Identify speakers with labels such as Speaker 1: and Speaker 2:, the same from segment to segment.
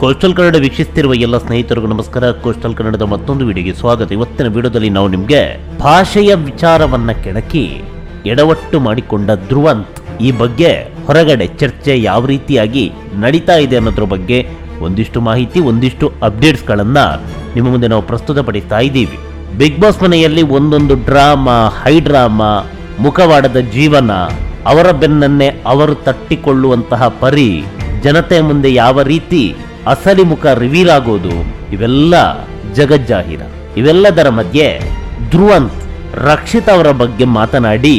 Speaker 1: Coastal Kannada ವೀಕ್ಷಿಸುತ್ತಿರುವ ಎಲ್ಲ ಸ್ನೇಹಿತರಿಗೂ ನಮಸ್ಕಾರ. ಕೋಸ್ಟಲ್ ಕನ್ನಡದ ಮತ್ತೊಂದು ವಿಡಿಯೋಗೆ ಸ್ವಾಗತ. ಇವತ್ತಿನ ವಿಡಿಯೋದಲ್ಲಿ ನಾವು ನಿಮಗೆ ಭಾಷೆಯ ವಿಚಾರವನ್ನ ಕೆಣಕಿ ಎಡವಟ್ಟು ಮಾಡಿಕೊಂಡ ಧ್ರುವಂತ್ ಈ ಬಗ್ಗೆ ಹೊರಗಡೆ ಚರ್ಚೆ ಯಾವ ರೀತಿಯಾಗಿ ನಡೀತಾ ಇದೆ ಅನ್ನೋದ್ರ ಬಗ್ಗೆ ಒಂದಿಷ್ಟು ಮಾಹಿತಿ, ಒಂದಿಷ್ಟು ಅಪ್ಡೇಟ್ಸ್ಗಳನ್ನ ನಿಮ್ಮ ಮುಂದೆ ನಾವು ಪ್ರಸ್ತುತಪಡಿಸ್ತಾ ಇದ್ದೀವಿ. ಬಿಗ್ ಬಾಸ್ ಮನೆಯಲ್ಲಿ ಒಂದೊಂದು ಡ್ರಾಮಾ, ಹೈ ಡ್ರಾಮಾ, ಮುಖವಾಡದ ಜೀವನ, ಅವರ ಬೆನ್ನನ್ನೇ ಅವರು ತಟ್ಟಿಕೊಳ್ಳುವಂತಹ ಪರಿ, ಜನತೆ ಮುಂದೆ ಯಾವ ರೀತಿ ಅಸಲಿ ಮುಖ ರಿವೀಲ್ ಆಗೋದು ಇವೆಲ್ಲ ಜಗಜ್ಜಾಹೀರ ಇವೆಲ್ಲದರ ಮಧ್ಯೆ ಧ್ರುವಂತ್ ರಕ್ಷಿತ್ ಅವರ ಬಗ್ಗೆ ಮಾತನಾಡಿ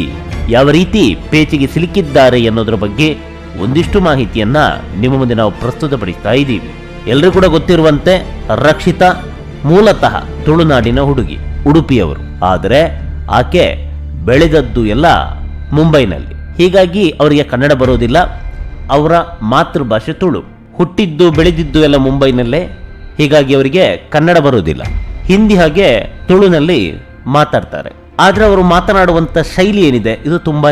Speaker 1: ಯಾವ ರೀತಿ ಪೇಚಿಗೆ ಸಿಲುಕಿದ್ದಾರೆ ಎನ್ನುವುದರ ಬಗ್ಗೆ ಒಂದಿಷ್ಟು ಮಾಹಿತಿಯನ್ನ ನಿಮ್ಮ ಮುಂದೆ ನಾವು ಪ್ರಸ್ತುತಪಡಿಸ್ತಾ ಇದ್ದೀವಿ. ಎಲ್ಲರೂ ಕೂಡ ಗೊತ್ತಿರುವಂತೆ ರಕ್ಷಿತ ಮೂಲತಃ ತುಳುನಾಡಿನ ಹುಡುಗಿ, ಉಡುಪಿಯವರು. ಆದರೆ ಆಕೆ ಬೆಳೆದದ್ದು ಎಲ್ಲ ಮುಂಬೈನಲ್ಲಿ. ಹೀಗಾಗಿ ಅವರಿಗೆ ಕನ್ನಡ ಬರೋದಿಲ್ಲ, ಅವರ ಮಾತೃಭಾಷೆ ತುಳು. ಹುಟ್ಟಿದ್ದು, ಬೆಳೆದಿದ್ದು ಎಲ್ಲ ಮುಂಬೈನಲ್ಲೇ. ಹೀಗಾಗಿ ಅವರಿಗೆ ಕನ್ನಡ ಬರೋದಿಲ್ಲ ಹಿಂದಿ ಹಾಗೆ ತುಳುನಲ್ಲಿ ಮಾತಾಡ್ತಾರೆ. ಆದರೆ ಅವರು ಮಾತನಾಡುವಂಥ ಶೈಲಿ ಏನಿದೆ, ಇದು ತುಂಬಾ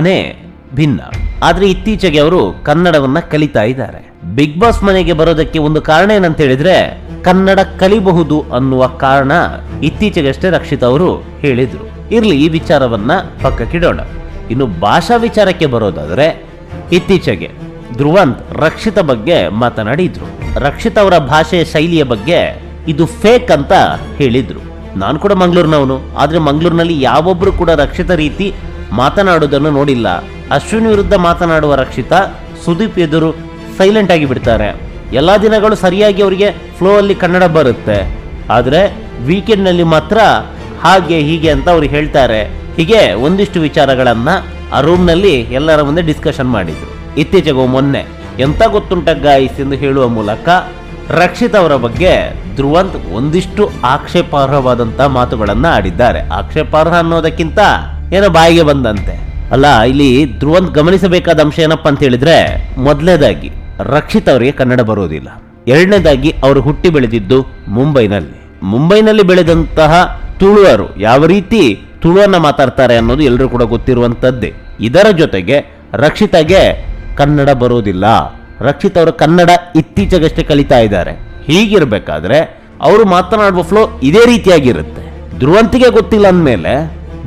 Speaker 1: ಭಿನ್ನ. ಆದರೆ ಇತ್ತೀಚೆಗೆ ಅವರು ಕನ್ನಡವನ್ನು ಕಲಿತಾ ಇದ್ದಾರೆ. ಬಿಗ್ ಬಾಸ್ ಮನೆಗೆ ಬರೋದಕ್ಕೆ ಒಂದು ಕಾರಣ ಏನಂತ ಹೇಳಿದ್ರೆ, ಕನ್ನಡ ಕಲಿಬಹುದು ಅನ್ನುವ ಕಾರಣ ಇತ್ತೀಚೆಗಷ್ಟೇ ರಕ್ಷಿತ್ ಅವರು ಹೇಳಿದರು. ಇರಲಿ, ಈ ವಿಚಾರವನ್ನ ಪಕ್ಕಕ್ಕಿಡೋಣ. ಇನ್ನು ಭಾಷಾ ವಿಚಾರಕ್ಕೆ ಬರೋದಾದರೆ, ಇತ್ತೀಚೆಗೆ ಧ್ರುವಂತ್ ರಕ್ಷಿತ ಬಗ್ಗೆ ಮಾತನಾಡಿದ್ರು. ರಕ್ಷಿತ್ ಅವರ ಭಾಷೆಯ ಶೈಲಿಯ ಬಗ್ಗೆ ಇದು ಫೇಕ್ ಅಂತ ಹೇಳಿದ್ರು. ನಾನು ಕೂಡ ಮಂಗಳೂರಿನವನು, ಆದ್ರೆ ಮಂಗಳೂರಿನಲ್ಲಿ ಯಾವೊಬ್ಬರು ಕೂಡ ರಕ್ಷಿತ ರೀತಿ ಮಾತನಾಡುವುದನ್ನು ನೋಡಿಲ್ಲ. ಅಶ್ವಿನಿ ವಿರುದ್ಧ ಮಾತನಾಡುವ ರಕ್ಷಿತ ಸುದೀಪ್ ಎದುರು ಸೈಲೆಂಟ್ ಆಗಿ ಬಿಡ್ತಾರೆ. ಎಲ್ಲಾ ದಿನಗಳು ಸರಿಯಾಗಿ ಅವರಿಗೆ ಫ್ಲೋ ಅಲ್ಲಿ ಕನ್ನಡ ಬರುತ್ತೆ. ಆದ್ರೆ ವೀಕೆಂಡ್ನಲ್ಲಿ ಮಾತ್ರ ಹಾಗೆ ಹೀಗೆ ಅಂತ ಅವ್ರು ಹೇಳ್ತಾರೆ. ಹೀಗೆ ಒಂದಿಷ್ಟು ವಿಚಾರಗಳನ್ನ ಆ ರೂಮ್ನಲ್ಲಿ ಎಲ್ಲರ ಮುಂದೆ ಡಿಸ್ಕಷನ್ ಮಾಡಿದ್ರು. ಇತ್ತೀಚೆಗೆ ಮೊನ್ನೆ ಎಂತ ಗೊತ್ತುಂಟ ಗಾಯಿಸ್ ಎಂದು ಹೇಳುವ ಮೂಲಕ ರಕ್ಷಿತ್ ಅವರ ಬಗ್ಗೆ ಧ್ರುವಂತ್ ಒಂದಿಷ್ಟು ಆಕ್ಷೇಪಾರ್ಹವಾದಂತ ಮಾತುಗಳನ್ನ ಆಡಿದ್ದಾರೆ. ಆಕ್ಷೇಪಾರ್ಹ ಅನ್ನೋದಕ್ಕಿಂತ ಏನೋ ಬಾಯಿಗೆ ಬಂದಂತೆ. ಅಲ್ಲ, ಇಲ್ಲಿ ಧ್ರುವಂತ್ ಗಮನಿಸಬೇಕಾದ ಅಂಶ ಏನಪ್ಪ ಅಂತ ಹೇಳಿದ್ರೆ ಮೊದಲನೇದಾಗಿ ರಕ್ಷಿತ್ ಅವರಿಗೆ ಕನ್ನಡ ಬರೋದಿಲ್ಲ. ಎರಡನೇದಾಗಿ ಅವರು ಹುಟ್ಟಿ ಬೆಳೆದಿದ್ದು ಮುಂಬೈನಲ್ಲಿ. ಮುಂಬೈನಲ್ಲಿ ಬೆಳೆದಂತಹ ತುಳುವರು ಯಾವ ರೀತಿ ತುಳುವನ್ನ ಮಾತಾಡ್ತಾರೆ ಅನ್ನೋದು ಎಲ್ಲರೂ ಕೂಡ ಗೊತ್ತಿರುವಂತದ್ದೇ. ಇದರ ಜೊತೆಗೆ ರಕ್ಷಿತಾಗೆ ಕನ್ನಡ ಬರೋದಿಲ್ಲ. ರಕ್ಷಿತ್ ಅವರು ಕನ್ನಡ ಇತ್ತೀಚೆಗಷ್ಟೇ ಕಲಿತಾ ಇದ್ದಾರೆ. ಹೀಗಿರಬೇಕಾದ್ರೆ ಅವರು ಮಾತನಾಡುವ ಫ್ಲೋ ಇದೇ ರೀತಿಯಾಗಿರುತ್ತೆ. ಧ್ರುವಂತಿಗೆ ಗೊತ್ತಿಲ್ಲ ಅಂದಮೇಲೆ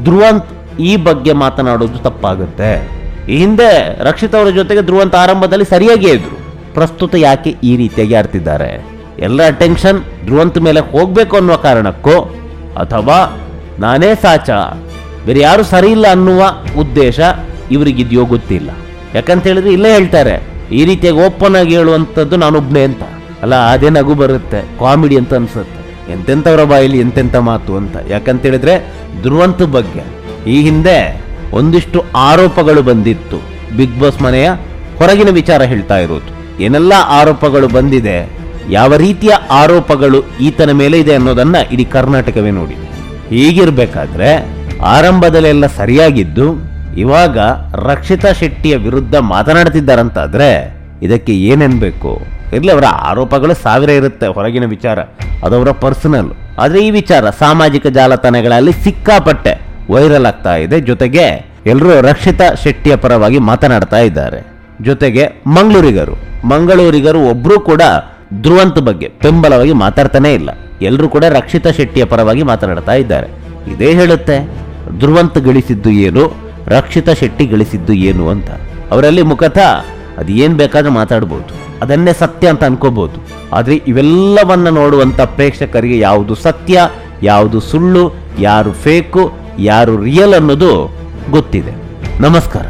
Speaker 1: ಧ್ರುವಂತ್ ಈ ಬಗ್ಗೆ ಮಾತನಾಡೋದು ತಪ್ಪಾಗುತ್ತೆ. ಈ ಹಿಂದೆ ರಕ್ಷಿತ್ ಅವರ ಜೊತೆಗೆ ಧ್ರುವಂತ ಆರಂಭದಲ್ಲಿ ಸರಿಯಾಗಿಯೇ ಇದ್ರು ಪ್ರಸ್ತುತ ಯಾಕೆ ಈ ರೀತಿಯಾಗಿ ಆಡ್ತಿದ್ದಾರೆ? ಎಲ್ಲ ಅಟೆನ್ಷನ್ ಧ್ರುವಂತ್ ಮೇಲೆ ಹೋಗಬೇಕು ಅನ್ನುವ ಕಾರಣಕ್ಕೋ ಅಥವಾ ನಾನೇ ಸಾಚ, ಬೇರೆ ಯಾರು ಸರಿ ಇಲ್ಲ ಅನ್ನುವ ಉದ್ದೇಶ ಇವರಿಗಿದೆಯೋ ಗೊತ್ತಿಲ್ಲ. ಯಾಕಂತ ಹೇಳಿದ್ರೆ ಇಲ್ಲೇ ಹೇಳ್ತಾರೆ, ಈ ರೀತಿಯಾಗಿ ಓಪನ್ ಆಗಿ ಹೇಳುವಂಥದ್ದು ನಾನೊಬ್ಬನೇ ಅಂತ. ಅಲ್ಲ, ಅದೇ ನಗು ಬರುತ್ತೆ, ಕಾಮಿಡಿ ಅಂತ ಅನ್ಸುತ್ತೆ. ಎಂತೆಂಥವ್ರ ಬಾಯಲ್ಲಿ ಎಂತೆಂಥ ಮಾತು ಅಂತ. ಯಾಕಂತ ಹೇಳಿದ್ರೆ ಧ್ರುವಂತ ಬಗ್ಗೆ. ಈ ಹಿಂದೆ ಒಂದಿಷ್ಟು ಆರೋಪಗಳು ಬಂದಿತ್ತು. ಬಿಗ್ ಬಾಸ್ ಮನೆಯ ಹೊರಗಿನ ವಿಚಾರ ಹೇಳ್ತಾ ಇರೋದು. ಏನೆಲ್ಲ ಆರೋಪಗಳು ಬಂದಿದೆ, ಯಾವ ರೀತಿಯ ಆರೋಪಗಳು ಈತನ ಮೇಲೆ ಇದೆ ಅನ್ನೋದನ್ನ ಇಡೀ ಕರ್ನಾಟಕವೇ ನೋಡಿದೆ ಹೀಗಿರ್ಬೇಕಾದ್ರೆ ಆರಂಭದಲ್ಲೆಲ್ಲ ಸರಿಯಾಗಿದ್ದು ಇವಾಗ ರಕ್ಷಿತಾ ಶೆಟ್ಟಿಯ ವಿರುದ್ಧ ಮಾತನಾಡ್ತಿದ್ದಾರಂತಾದ್ರೆ ಇದಕ್ಕೆ ಏನೆನ್ಬೇಕು ಇರಲಿ, ಅವರ ಆರೋಪಗಳು ಸಾವಿರ ಇರುತ್ತೆ ಹೊರಗಿನ ವಿಚಾರ. ಅದವರ ಪರ್ಸನಲ್ ಆದರೆ ಈ ವಿಚಾರ ಸಾಮಾಜಿಕ ಜಾಲತಾಣಗಳಲ್ಲಿ ಸಿಕ್ಕಾಪಟ್ಟೆ ವೈರಲ್ ಆಗ್ತಾ ಇದೆ. ಜೊತೆಗೆ ಎಲ್ಲರೂ ರಕ್ಷಿತಾ ಶೆಟ್ಟಿಯ ಪರವಾಗಿ ಮಾತನಾಡ್ತಾ ಇದ್ದಾರೆ. ಜೊತೆಗೆ ಮಂಗಳೂರಿಗರು. ಮಂಗಳೂರಿಗರು ಒಬ್ಬರೂ ಕೂಡ ಧ್ರುವಂತ ಬಗ್ಗೆ ಬೆಂಬಲವಾಗಿ ಮಾತಾಡ್ತಾನೇ ಇಲ್ಲ. ಎಲ್ಲರೂ ಕೂಡ ರಕ್ಷಿತಾ ಶೆಟ್ಟಿಯ ಪರವಾಗಿ ಮಾತನಾಡ್ತಾ ಇದ್ದಾರೆ. ಇದೇ ಹೇಳುತ್ತೆ, ಧ್ರುವಂತ ಗಳಿಸಿದ್ದು ಏನು? ರಕ್ಷಿತಾ ಶೆಟ್ಟಿ ಗಳಿಸಿದ್ದು ಏನು ಅಂತ. ಅವರಲ್ಲಿ ಮುಖತಃ ಅದು ಏನ್ ಬೇಕಾದ್ರೂ ಮಾತಾಡ್ಬೋದು. ಅದನ್ನೇ ಸತ್ಯ ಅಂತ ಅನ್ಕೋಬಹುದು ಆದರೆ ಇವೆಲ್ಲವನ್ನ ನೋಡುವಂತ ಪ್ರೇಕ್ಷಕರಿಗೆ ಯಾವುದು ಸತ್ಯ, ಯಾವುದು ಸುಳ್ಳು, ಯಾರು ಫೇಕು, ಯಾರು ರಿಯಲ್ ಅನ್ನೋದು ಗೊತ್ತಿದೆ. ನಮಸ್ಕಾರ.